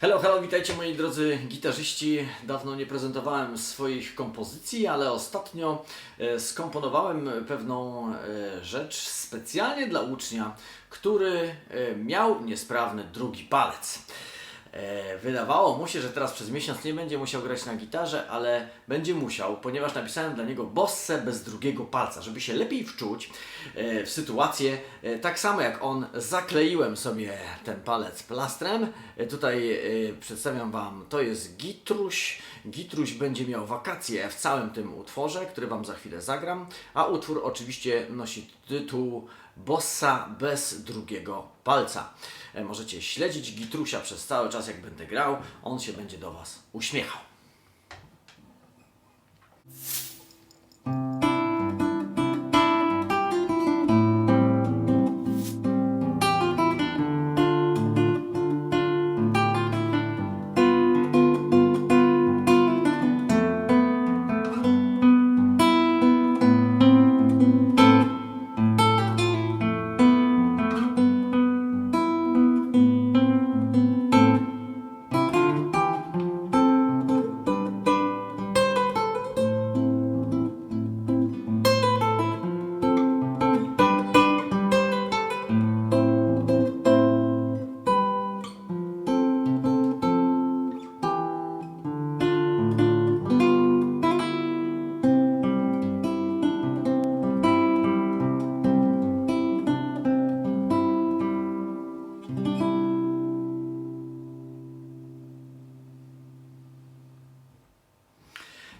Hello, hello, witajcie moi drodzy gitarzyści. Dawno nie prezentowałem swoich kompozycji, ale ostatnio e, skomponowałem pewną e, rzecz specjalnie dla ucznia, który e, miał niesprawny drugi palec. E, Wydawało mu się, że teraz przez miesiąc nie będzie musiał grać na gitarze, ale będzie musiał, ponieważ napisałem dla niego bossę bez drugiego palca, żeby się lepiej wczuć e, w sytuację. E, Tak samo jak on, zakleiłem sobie ten palec plastrem. Tutaj przedstawiam Wam, to jest Gitruś. Gitruś będzie miał wakacje w całym tym utworze, który Wam za chwilę zagram, a utwór oczywiście nosi tytuł Bossa bez drugiego palca. E, Możecie śledzić Gitrusia przez cały czas, jak będę grał. On się będzie do Was uśmiechał.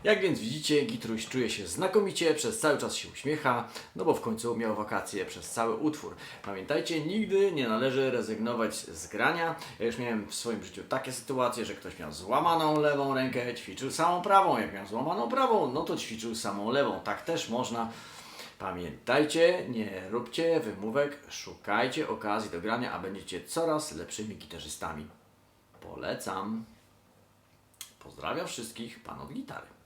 Jak więc widzicie, Gitruś czuje się znakomicie, przez cały czas się uśmiecha, no bo w końcu miał wakacje przez cały utwór. Pamiętajcie, nigdy nie należy rezygnować z grania. Ja już miałem w swoim życiu takie sytuacje, że ktoś miał złamaną lewą rękę, ćwiczył samą prawą. Jak miał złamaną prawą, no to ćwiczył samą lewą. Tak też można. Pamiętajcie, nie róbcie wymówek, szukajcie okazji do grania, a będziecie coraz lepszymi gitarzystami. Polecam. Pozdrawiam wszystkich, pan od gitary.